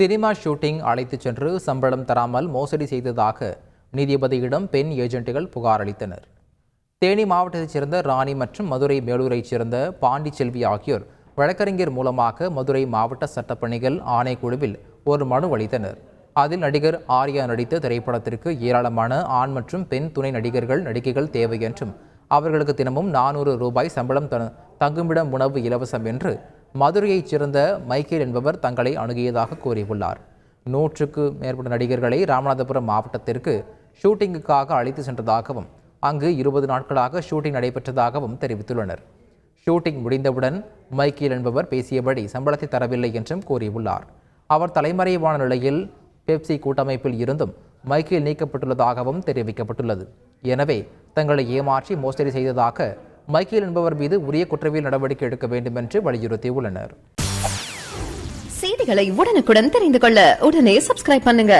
Cinema shooting அழைத்துச் சென்று சம்பளம் தராமல் மோசடி செய்ததாக நீதிபதியிடம் பெண் ஏஜென்ட்டுகள் புகார் அளித்தனர். தேனி மாவட்டத்தைச் சேர்ந்த ராணி மற்றும் மதுரை மேலூரைச் சேர்ந்த பாண்டிச்செல்வி ஆகியோர் வழக்கறிஞர் மூலமாக மதுரை மாவட்ட சட்டப்பணிகள் ஆணைக்குழுவில் ஒரு மனு அளித்தனர். அதில் நடிகர் ஆர்யா நடித்த திரைப்படத்திற்கு ஏராளமான ஆண் மற்றும் பெண் துணை நடிகர்கள் நடிகைகள் தேவை என்றும் அவர்களுக்கு தினமும் நானூறு ரூபாய் சம்பளம் த தங்குமிடம் உணவு இலவசம் என்று மதுரையைச் சேர்ந்த மைக்கேல் என்பவர் தங்களை அணுகியதாக கூறியுள்ளார். நூற்றுக்கு மேற்பட்ட நடிகர்களை ராமநாதபுரம் மாவட்டத்திற்கு ஷூட்டிங்குக்காக அழைத்து சென்றதாகவும் அங்கு இருபது நாட்களாக ஷூட்டிங் நடைபெற்றதாகவும் தெரிவித்துள்ளனர். ஷூட்டிங் முடிந்தவுடன் மைக்கேல் என்பவர் பேசியபடி சம்பளத்தை தரவில்லை என்றும் கூறியுள்ளார். அவர் தலைமறைவான நிலையில் பெப்சி கூட்டமைப்பில் இருந்தும் மைக்கேல் நீக்கப்பட்டுள்ளதாகவும் தெரிவிக்கப்பட்டுள்ளது. எனவே தங்களை ஏமாற்றி மோசடி செய்ததாக மைக்கேல் என்பவர் மீது உரிய குற்றவியல் நடவடிக்கை எடுக்க வேண்டும் என்று வலியுறுத்தியுள்ளனர். செய்திகளை உடனுக்குடன் தெரிந்து கொள்ள உடனே சப்ஸ்கிரைப் பண்ணுங்க.